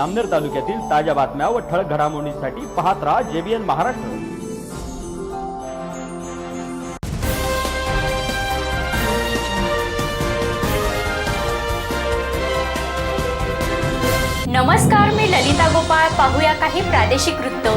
जामनेर तालुक्यातील ताज्या बातम्या व ठळक घडामोडींसाठी पाहत राहा जेबीएन महाराष्ट्र. नमस्कार मी ललिता गोपाळ. पाहूया काही प्रादेशिक वृत्त.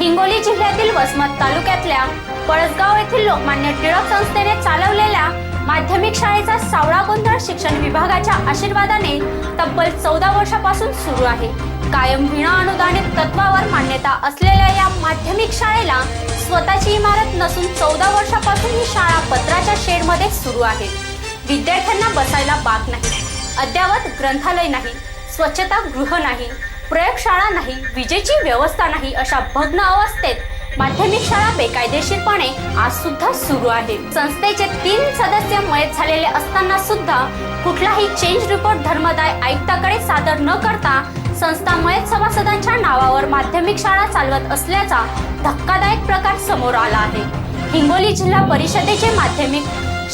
हिंगोली जिल्ह्यातील वसमत तालुक्यातल्या पळसगाव येथील लोकमान्य टिळक संस्थेने चालवलेल्या माध्यमिक शाळेचा सावळा गोंधळ शिक्षण विभागाच्या आशीर्वादाने तब्बल चौदा वर्षापासून सुरू आहे. कायम विना अनुदानित तत्वावर मान्यता असलेल्या या माध्यमिक शाळेला स्वतःची इमारत नसून चौदा वर्षापासून ही शाळा पत्राच्या शेडमध्ये सुरू आहे. विद्यार्थ्यांना बसायला बाग नाही अद्यावत ग्रंथालय नाही स्वच्छता गृह नाही प्रयोगशाळा नाही विजेची व्यवस्था नाही अशा भग्न अवस्थेत माध्यमिक शाळा बेकायदेशीरपणे आज सुद्धा सुरू आहे. संस्थेचे तीन सदस्य मयत झालेले असताना सुद्धा कुठलाही चेंज रिपोर्ट धर्मदाय आयुक्ताकडे सादर न करता संस्था सभासदांच्या नावावर माध्यमिक शाळा चालवत असल्याचा धक्कादायक प्रकार समोर आला आहे. हिंगोली जिल्हा परिषदेचे माध्यमिक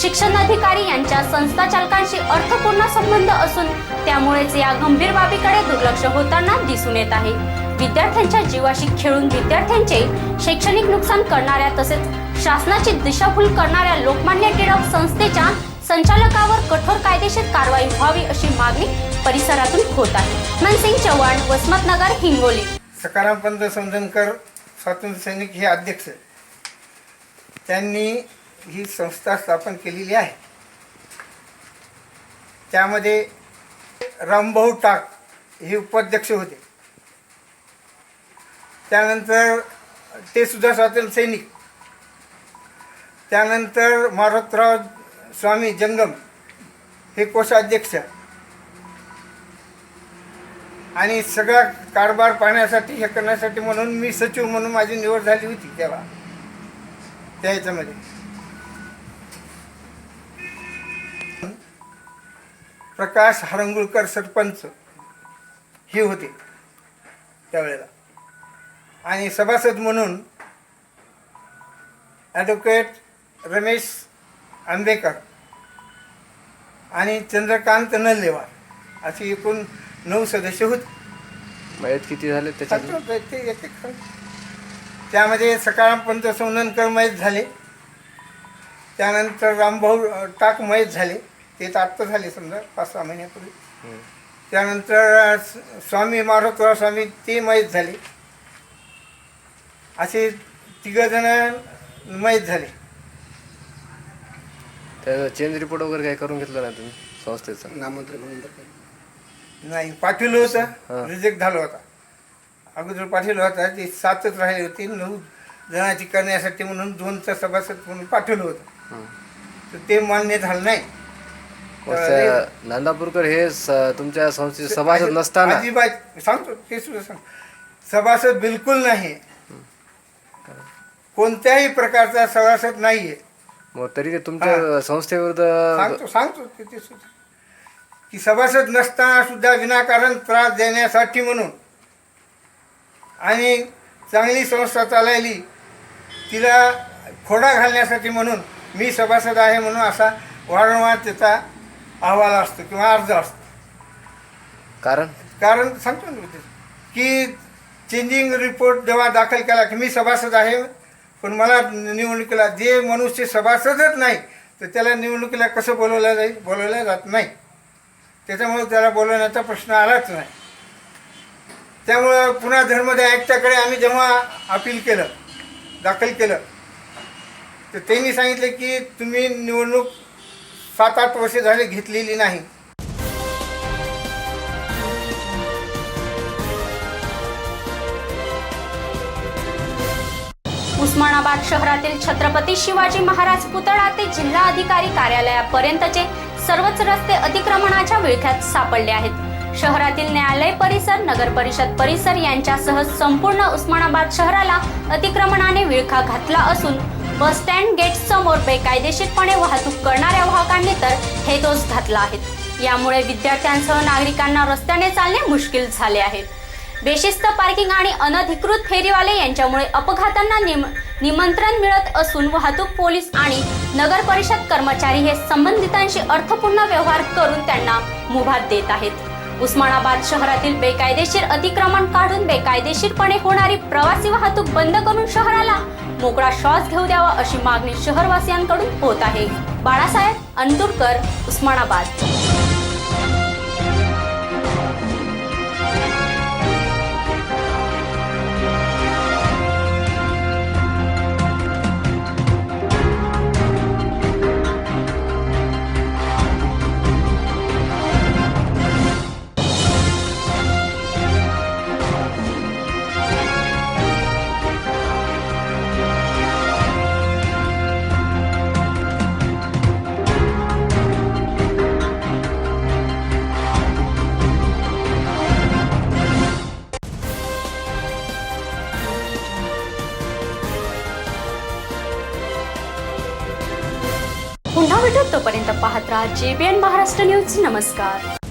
शिक्षण अधिकारी यांच्या संस्था चालकांशी अर्थपूर्ण संबंध असून त्यामुळेच या गंभीर बाबीकडे दुर्लक्ष होताना दिसून येत आहे. विद्यार्थ्यांच्या जीवाशी खेळून विद्यार्थ्यांचे शैक्षणिक नुकसान करणाऱ्या तसेच शासनाची दिशाभूल करणाऱ्या लोकमान्य टिळक संस्थेच्या संचालकावर कठोर कायदेशीर कारवाई व्हावी अशी मागणी परिसरातून होत आहे. मनसिंग चव्हाण वसमतनगर हिंगोली. सकाराम पंत समजनकर स्वातंत्र्य सैनिक हे अध्यक्ष. त्यांनी ही संस्था स्थापन केलेली आहे. त्यामध्ये रामभाऊ टाक हे उपाध्यक्ष होते. त्यानंतर ते सुद्धा स्वातंत्र्य सैनिक. त्यानंतर मारुतराव स्वामी जंगम हे कोषाध्यक्ष. आणि सगळा कारभार पाहण्यासाठी हे करण्यासाठी म्हणून मी सचिव म्हणून माझी निवड झाली होती तेव्हा. त्या याच्यामध्ये. प्रकाश हरंगुळकर सरपंच हे होते त्यावेळेला. आणि सभासद म्हणून ॲडव्होकेट रमेश आंबेकर आणि चंद्रकांत नल्लेवार अशी एकूण नऊ सदस्य होते. मयत किती झाले त्याच्यात? ते एक सांगतो. त्यामध्ये सकाराम पंत सौननकर मयत झाले. त्यानंतर रामभाऊ अ, टाक मयत झाले. ते तर आत्ता झाले समजा पाच सहा महिन्यापूर्वी. त्यानंतर अ, स- स्वामी मारुतराव स्वामी ते मयत झाले. असे तिघजण मयत झाले. त्याचा चेंज रिपोर्ट वगैरे काही करून घेतलं नाही तुम्ही संस्थेचं? नाही पाठवलं होतं. रिजेक्ट झालं होता. अगोदर पाठवलं होतं ते सातच राहिले होते नऊ जणांची करण्यासाठी म्हणून दोनचं सभासद म्हणून पाठवलं होतं. तर ते मान्य झालं नाही. नांदापूरकर हे तुमच्या संस्थेचे सभासद नसताना? अजिबात सांगतो ते सुद्धा सांग. सभासद बिलकुल नाही. कोणत्याही प्रकारचा सभासद नाहीये. मग तरी ते तुमच्या संस्थेविरुद्ध सांगतो सांगतो ते सुद्धा. की सभासद नसताना सुद्धा विनाकारण त्रास देण्यासाठी म्हणून. आणि चांगली संस्था चालायली तिला खोडा घालण्यासाठी म्हणून मी सभासद आहे म्हणून असा वारंवार त्याचा अहवाल असतो किंवा अर्ज असतो. कारण? कारण सांगतो ना की चेंजिंग रिपोर्ट जेव्हा दाखल केला की मी सभासद आहे पण मला निवडणुकीला जे मनुष्य सभासदच नाही तर त्याला निवडणुकीला कसं बोलवलं जाईल? बोलवलं जात नाही. त्याच्यामुळे त्याला बोलवण्याचा प्रश्न आलाच नाही. त्यामुळं पुन्हा धर्मदाय आयुक्ताकडे आम्ही जेव्हा अपील केलं दाखल केलं तर त्यांनी सांगितलं की तुम्ही निवडणूक सात आठ वर्षे झाले घेतलेली नाही. उस्मानाबाद शहरातील छत्रपती शिवाजी महाराज पुतळा ते जिल्हा अधिकारी कार्यालयापर्यंतचे सर्वच रस्ते अतिक्रमणाच्या विळख्यात सापडले आहेत. शहरातील न्यायालय परिसर नगर परिषद परिसर यांच्यासह संपूर्ण उस्मानाबाद शहराला अतिक्रमणाने विळखा घातला असून बस स्टँड गेट समोर बेकायदेशीरपणे वाहतूक करणाऱ्या वाहकांनी तर हे दोष घातला आहे. यामुळे विद्यार्थ्यांसह नागरिकांना रस्त्याने चालणे मुश्किल झाले आहे. बेशिस्त पार्किंग आणि अनधिकृत फेरीवाले यांच्यामुळे अपघातांना निम निमंत्रण मिळत असून वाहतूक पोलीस आणि नगर परिषद कर्मचारी हे संबंधितांशी अर्थपूर्ण व्यवहार करून त्यांना मुभा देत आहेत. उस्मानाबाद शहरातील बेकायदेशीर अतिक्रमण काढून बेकायदेशीरपणे होणारी प्रवासी वाहतूक बंद करून शहराला मोकळा श्वास घेऊ द्यावा अशी मागणी शहरवासियांकडून होत आहे. बाळासाहेब अंदुरकर उस्मानाबाद. पुन्हा भेटत तोपर्यंत पाहत राहा जेबीएन महाराष्ट्र न्यूज नमस्कार.